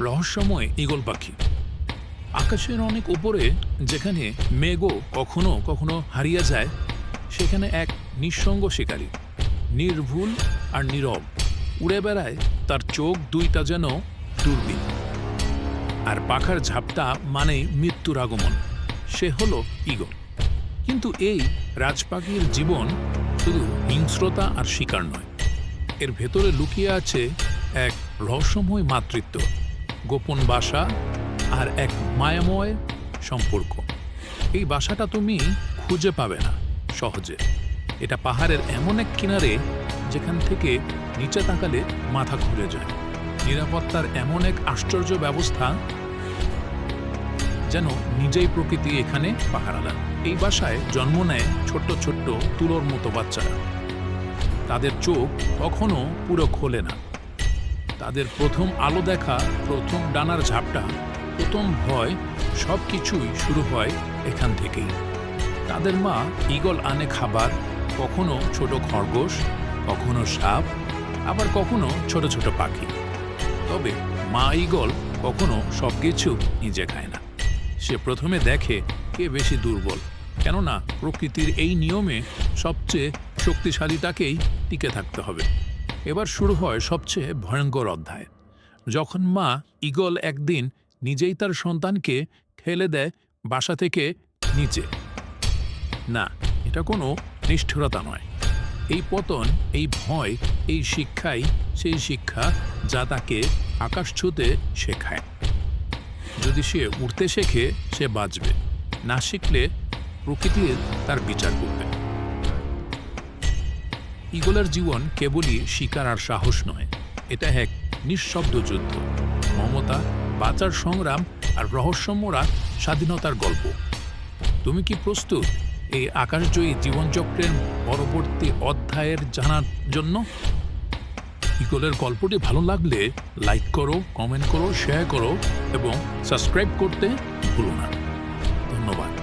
রহস্যময় ঈগল পাখি। আকাশের অনেক উপরে যেখানে মেঘও কখনো কখনো হারিয়ে যায়, সেখানে এক নিঃসঙ্গ শিকারী, নির্ভুল আর নীরব, উড়ে বেড়ায় তার চোখ দুইটা যেন দূরবীন আর পাখার ঝাপটা মানেই মৃত্যুর আগমন। সে হলো ঈগল। কিন্তু এই রাজপাখির জীবন শুধু হিংস্রতা আর শিকার নয়। এর ভেতরে লুকিয়ে আছে এক রহস্যময় মাতৃত্ব। গোপন বাসা আর এক মায়াময় সম্পর্ক। এই বাসাটা তুমি খুঁজে পাবে না, সহজে। এটা পাহাড়ের এমন এক কিনারে যেখান থেকে নিচে তাকালে মাথা ঘুরে যায়। নিরাপত্তার এমন এক আশ্চর্য ব্যবস্থা যেন নিজেই প্রকৃতি এখানে পাহারা এই বাসায় জন্ম নেয় ছোট্ট ছোট্ট তুলোর মতো বাচ্চারা। তাদের চোখ কখনো পুরো খোলে না। তাদের প্রথম আলো দেখা, প্রথম ডানার ঝাপটা, প্রথম ভয় সব কিছুই শুরু হয় এখান থেকেই। তাদের মা ঈগল আনে খাবার, কখনো ছোট খরগোশ, কখনো সাপ, আবার কখনো ছোট ছোট পাখি। তবে মা ঈগল কখনো সব কিছু নিজে খায় না। সে প্রথমে দেখে কে বেশি দুর্বল, কেননা প্রকৃতির এই নিয়মে সবচেয়ে শক্তিশালীটাকেই টিকে থাকতে হবে। এবার শুরু হয় সবচেয়ে ভয়ঙ্কর অধ্যায়। যখন মা ঈগল একদিন নিজেই তার সন্তানকে ঠেলে দেয় বাসা থেকে নিচে। না, এটা কোনো নিষ্ঠুরতা নয়। এই পতন, এই ভয়, এই শিক্ষাই সেই শিক্ষা যা তাকে আকাশ ছুতে শেখায়। যদি সে উঠতে শেখে, সে বাঁচবে। না শিখলে প্রকৃতির তার বিচার করবে। ইগলের জীবন কেবলই শিকার আর সাহস নয়। এটা এক নিঃশব্দ যুদ্ধ। মমতা বাঁচার সংগ্রাম আর রহস্যমরা স্বাধীনতার গল্প। তুমি কি প্রস্তুত এই আকাশজয়ী জীবনচক্রের পরবর্তী অধ্যায়ের জানার জন্য? ইগলের গল্পটি ভালো লাগলে লাইক করো, কমেন্ট করো, শেয়ার করো এবং সাবস্ক্রাইব করতে ভুলো না। ধন্যবাদ।